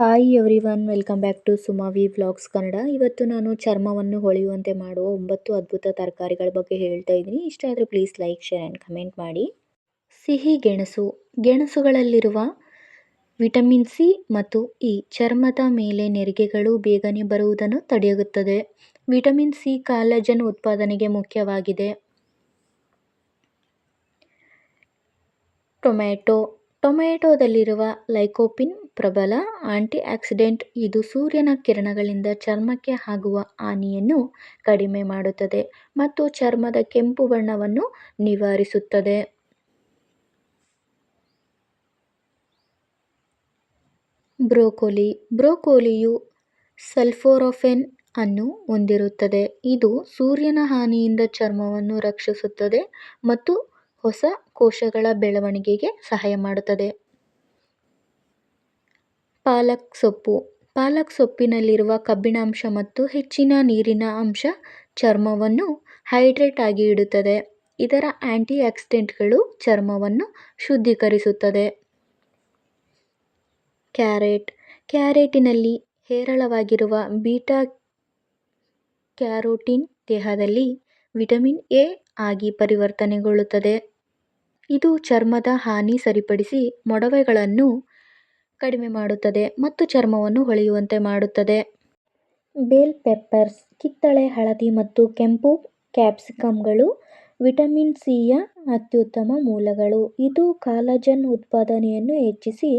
Hi everyone welcome back to ಸುಮಾವಿ blogs Kannada ಇವತ್ತು ನಾನು ಚರ್ಮವನ್ನು ಹೊಳೆಯುವಂತೆ ಮಾಡುವ ಒಂಬತ್ತು ಅದ್ಭುತ ತರಕಾರಿಗಳ ಬಗ್ಗೆ ಹೇಳ್ತಾ ಇದ್ದೀನಿ. ಇಷ್ಟ ಆದರೆ please like share and comment ಮಾಡಿ. ಸಿಹಿ ಗೆಣಸು. ಗೆಣಸುಗಳಲ್ಲಿರುವ ವಿಟಮಿನ್ ಸಿ ಮತ್ತು ಇ ಚರ್ಮದ ಮೇಲೆ ನೆರಿಗೆಗಳು ಬೇಗನೆ ಬರುವುದನ್ನು ತಡೆಯುತ್ತದೆ ವಿಟಮಿನ್ ಸಿ ಕಾಲಜನ್ ಉತ್ಪಾದನೆಗೆ ಮುಖ್ಯವಾಗಿದೆ. ಟೊಮ್ಯಾಟೊ. ಟೊಮ್ಯಾಟೊದಲ್ಲಿರುವ ಲೈಕೋಪಿನ್ ಪ್ರಬಲ ಆಂಟಿಆಕ್ಸಿಡೆಂಟ್. ಇದು ಸೂರ್ಯನ ಕಿರಣಗಳಿಂದ ಚರ್ಮಕ್ಕೆ ಆಗುವ ಹಾನಿಯನ್ನು ಕಡಿಮೆ ಮಾಡುತ್ತದೆ ಮತ್ತು ಚರ್ಮದ ಕೆಂಪು ಬಣ್ಣವನ್ನು ನಿವಾರಿಸುತ್ತದೆ. ಬ್ರೋಕೋಲಿ. ಬ್ರೋಕೋಲಿಯು ಸಲ್ಫೋರೋಫೆನ್ ಅನ್ನು ಹೊಂದಿರುತ್ತದೆ. ಇದು ಸೂರ್ಯನ ಹಾನಿಯಿಂದ ಚರ್ಮವನ್ನು ರಕ್ಷಿಸುತ್ತದೆ ಮತ್ತು ಹೊಸ ಕೋಶಗಳ ಬೆಳವಣಿಗೆಗೆ ಸಹಾಯ ಮಾಡುತ್ತದೆ. ಪಾಲಕ್ ಸೊಪ್ಪು. ಪಾಲಕ್ ಸೊಪ್ಪಿನಲ್ಲಿರುವ ಕಬ್ಬಿಣಾಂಶ ಮತ್ತು ಹೆಚ್ಚಿನ ನೀರಿನ ಅಂಶ ಚರ್ಮವನ್ನು ಹೈಡ್ರೇಟ್ ಆಗಿ ಇಡುತ್ತದೆ. ಇದರ ಆಂಟಿ ಆಕ್ಸಿಡೆಂಟ್ಗಳು ಚರ್ಮವನ್ನು ಶುದ್ಧೀಕರಿಸುತ್ತದೆ. ಕ್ಯಾರೆಟ್. ಕ್ಯಾರೆಟಿನಲ್ಲಿ ಹೇರಳವಾಗಿರುವ ಬೀಟಾ ಕ್ಯಾರೋಟಿನ್ ದೇಹದಲ್ಲಿ ವಿಟಮಿನ್ ಎ ಆಗಿ ಪರಿವರ್ತನೆಗೊಳ್ಳುತ್ತದೆ. ಇದು ಚರ್ಮದ ಹಾನಿ ಸರಿಪಡಿಸಿ ಮೊಡವೆಗಳನ್ನು ಕಡಿಮೆ ಮಾಡುತ್ತದೆ ಮತ್ತು ಚರ್ಮವನ್ನು ಹೊಳೆಯುವಂತೆ ಮಾಡುತ್ತದೆ. ಬೇಲ್ ಪೆಪ್ಪರ್ಸ್, ಕಿತ್ತಳೆ, ಹಳದಿ ಮತ್ತು ಕೆಂಪು ಕ್ಯಾಪ್ಸಿಕಮ್ಗಳು, ವಿಟಮಿನ್ ಸಿಯ ಅತ್ಯುತ್ತಮ ಮೂಲಗಳು. ಇದು ಕಾಲಜನ್ ಉತ್ಪಾದನೆಯನ್ನು ಹೆಚ್ಚಿಸಿ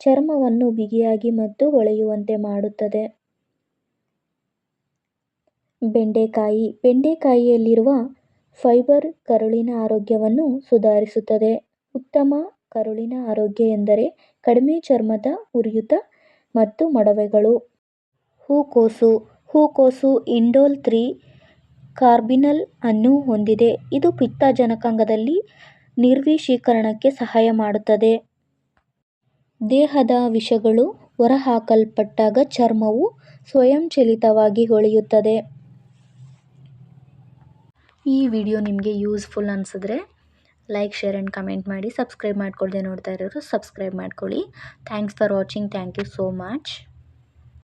ಚರ್ಮವನ್ನು ಬಿಗಿಯಾಗಿ ಮತ್ತು ಹೊಳೆಯುವಂತೆ ಮಾಡುತ್ತದೆ. ಬೆಂಡೆಕಾಯಿ, ಬೆಂಡೆಕಾಯಿಯಲ್ಲಿರುವ ಫೈಬರ್ ಕರುಳಿನ ಆರೋಗ್ಯವನ್ನು ಸುಧಾರಿಸುತ್ತದೆ. ಉತ್ತಮ ಕರುಳಿನ ಆರೋಗ್ಯ ಎಂದರೆ ಕಡಿಮೆ ಚರ್ಮದ ಉರಿಯೂತ ಮತ್ತು ಮೊಡವೆಗಳು. ಹೂಕೋಸು. ಹೂಕೋಸು ಇಂಡೋಲ್ ತ್ರೀ ಕಾರ್ಬಿನಲ್ ಅನ್ನು ಹೊಂದಿದೆ. ಇದು ಪಿತ್ತಜನಕಾಂಗದಲ್ಲಿ ನಿರ್ವಿಶೀಕರಣಕ್ಕೆ ಸಹಾಯ ಮಾಡುತ್ತದೆ. ದೇಹದ ವಿಷಗಳು ಹೊರಹಾಕಲ್ಪಟ್ಟಾಗ ಚರ್ಮವು ಸ್ವಯಂಚಾಲಿತವಾಗಿ ಹೊಳೆಯುತ್ತದೆ. ಈ ವಿಡಿಯೋ ನಿಮಗೆ ಯೂಸ್ಫುಲ್ ಅನಿಸಿದ್ರೆ ಲೈಕ್ ಶೇರ್ ಆ್ಯಂಡ್ ಕಮೆಂಟ್ ಮಾಡಿ ಸಬ್ಸ್ಕ್ರೈಬ್ ಮಾಡ್ಕೊಳ್ಳದೆ ನೋಡ್ತಾ ಇರೋರು ಸಬ್ಸ್ಕ್ರೈಬ್ ಮಾಡ್ಕೊಳ್ಳಿ. Thanks for watching thank you so much